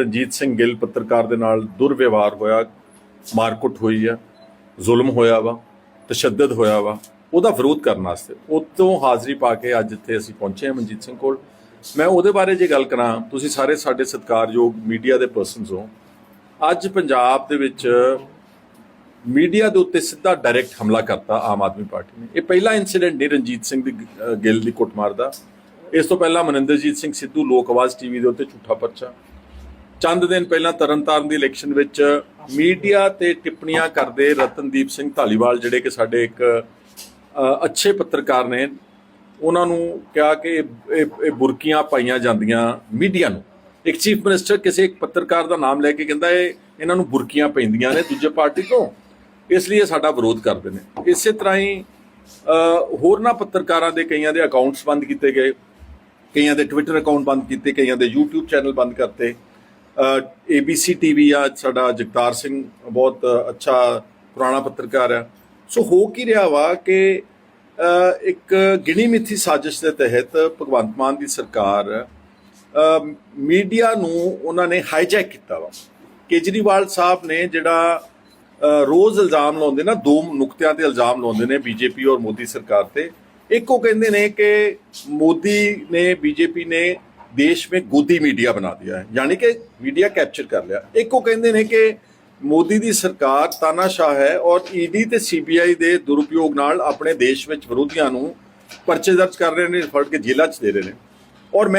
ਰਣਜੀਤ ਸਿੰਘ ਗਿੱਲ ਪੱਤਰਕਾਰ ਦੇ ਨਾਲ ਦੁਰਵਿਵਹਾਰ ਹੋਇਆ, ਮਾਰਕੁੱਟ ਹੋਈ ਆ, ਜ਼ੁਲਮ ਹੋਇਆ ਵਾ, ਤਸ਼ੱਦਦ ਹੋਇਆ ਵਾ, ਉਹਦਾ ਵਿਰੋਧ ਕਰਨ ਵਾਸਤੇ। ਉਤੋਂ ਹਾਜ਼ਰੀ ਪਾ ਕੇ ਅੱਜ ਇੱਥੇ ਅਸੀਂ ਪਹੁੰਚੇ ਹਾਂ ਮਨਜੀਤ ਸਿੰਘ ਕੋਲ। ਮੈਂ ਉਹਦੇ ਬਾਰੇ ਜੇ ਗੱਲ ਕਰਾਂ, ਤੁਸੀਂ ਸਾਰੇ ਸਾਡੇ ਸਤਿਕਾਰਯੋਗ ਮੀਡੀਆ ਦੇ ਪਰਸਨਸ ਹੋ। ਅੱਜ ਪੰਜਾਬ ਦੇ ਵਿੱਚ ਮੀਡੀਆ ਦੇ ਉੱਤੇ ਸਿੱਧਾ ਡਾਇਰੈਕਟ ਹਮਲਾ ਕਰਤਾ ਆਮ ਆਦਮੀ ਪਾਰਟੀ ਨੇ। ਇਹ ਪਹਿਲਾ ਇਨਸੀਡੈਂਟ ਨਹੀਂ ਰਣਜੀਤ ਸਿੰਘ ਦੀ ਗਿੱਲ ਦੀ ਕੁੱਟਮਾਰ ਦਾ। ਇਸ ਤੋਂ ਪਹਿਲਾਂ ਮਨਿੰਦਰਜੀਤ ਸਿੰਘ ਸਿੱਧੂ ਲੋਕ ਆਵਾਜ਼ ਟੀਵੀ ਦੇ ਉੱਤੇ ਝੂਠਾ ਪਰਚਾ। ਚੰਦ ਦਿਨ ਪਹਿਲਾਂ ਤਰਨਤਾਰਨ ਦੀ ਇਲੈਕਸ਼ਨ ਵਿੱਚ ਮੀਡੀਆ ਤੇ ਟਿੱਪਣੀਆਂ ਕਰਦੇ ਰਤਨਦੀਪ ਸਿੰਘ ਢਾਲੀਵਾਲ ਜਿਹੜੇ ਕਿ ਸਾਡੇ ਇੱਕ ਅੱਛੇ ਪੱਤਰਕਾਰ ਨੇ, ਉਹਨਾਂ ਨੂੰ ਕਿਹਾ ਕਿ ਇਹ- ਬੁਰਕੀਆਂ ਪਾਈਆਂ ਜਾਂਦੀਆਂ ਮੀਡੀਆ ਨੂੰ। ਇੱਕ ਚੀਫ ਮਿਨਿਸਟਰ ਕਿਸੇ ਇੱਕ ਪੱਤਰਕਾਰ ਦਾ ਨਾਮ ਲੈ ਕੇ ਕਹਿੰਦਾ ਇਹ, ਇਹਨਾਂ ਨੂੰ ਬੁਰਕੀਆਂ ਪੈਂਦੀਆਂ ਨੇ ਦੂਜੇ ਪਾਰਟੀ ਤੋਂ। ਇਸ ਲਈ ਇਹ ਸਾਡਾ ਵਿਰੋਧ ਕਰਦੇ ਨੇ। ਇਸੇ ਤਰ੍ਹਾਂ ਹੀ ਹੋਰਨਾਂ ਪੱਤਰਕਾਰਾਂ ਦੇ ਕਈਆਂ ਦੇ ਅਕਾਊਂਟਸ ਬੰਦ ਕੀਤੇ ਗਏ, ਕਈਆਂ ਦੇ ਟਵਿੱਟਰ ਅਕਾਊਂਟ ਬੰਦ ਕੀਤੇ, ਕਈਆਂ ਦੇ YouTube ਚੈਨਲ ਬੰਦ ਕਰਤੇ। ABC TV ਆ, ਸਾਡਾ ਜਗਤਾਰ ਸਿੰਘ ਬਹੁਤ ਅੱਛਾ ਪੁਰਾਣਾ ਪੱਤਰਕਾਰ ਆ ਸੋ ਹੋ ਕੀ ਰਿਹਾ ਵਾ ਕਿ ਇੱਕ ਗਿਣੀ ਮਿੱਥੀ ਸਾਜ਼ਿਸ਼ ਦੇ ਤਹਿਤ ਭਗਵੰਤ ਮਾਨ ਦੀ ਸਰਕਾਰ ਮੀਡੀਆ ਨੂੰ ਉਹਨਾਂ ਨੇ ਹਾਈਜੈਕ ਕੀਤਾ ਵਾ। ਕੇਜਰੀਵਾਲ ਸਾਹਿਬ ਨੇ ਜਿਹੜਾ ਰੋਜ਼ ਇਲਜ਼ਾਮ ਲਾਉਂਦੇ ਨਾ, ਦੋ ਨੁਕਤਿਆਂ ਤੇ ਇਲਜ਼ਾਮ ਲਾਉਂਦੇ ਨੇ ਬੀਜੇਪੀ ਔਰ ਮੋਦੀ ਸਰਕਾਰ ਤੇ, ਇੱਕ ਉਹ ਕਹਿੰਦੇ ਨੇ ਕਿ ਮੋਦੀ ਨੇ ਬੀਜੇਪੀ ਨੇ ਦੇਸ਼ ਵਿੱਚ ਗੋਦੀ ਮੀਡੀਆ ਬਣਾ ਦਿਆ ਹੈ। ਯਾਨੀ ਕਿ ਮੀਡੀਆ ਕੈਪਚਰ ਕਰ ਲਿਆ। ਇੱਕ ਉਹ ਕਹਿੰਦੇ ਨੇ ਕਿ ਮੋਦੀ ਦੀ ਸਰਕਾਰ ਤਾਨਾਸ਼ਾਹ ਹੈ ਔਰ ਈਡੀ ਤੇ ਸੀਬੀਆਈ ਦੇ ਦੁਰਉਪਯੋਗ ਨਾਲ ਆਪਣੇ ਦੇਸ਼ ਵਿੱਚ ਵਿਰੋਧੀਆਂ ਨੂੰ ਪਰਚੇ ਦਰਜ ਕਰ ਰਹੇ ਨੇ, ਫੜ ਕੇ ਜੇਲ੍ਹਾਂ 'ਚ ਦੇ ਰਹੇ ਨੇ। ਔਰ ਮੈਂ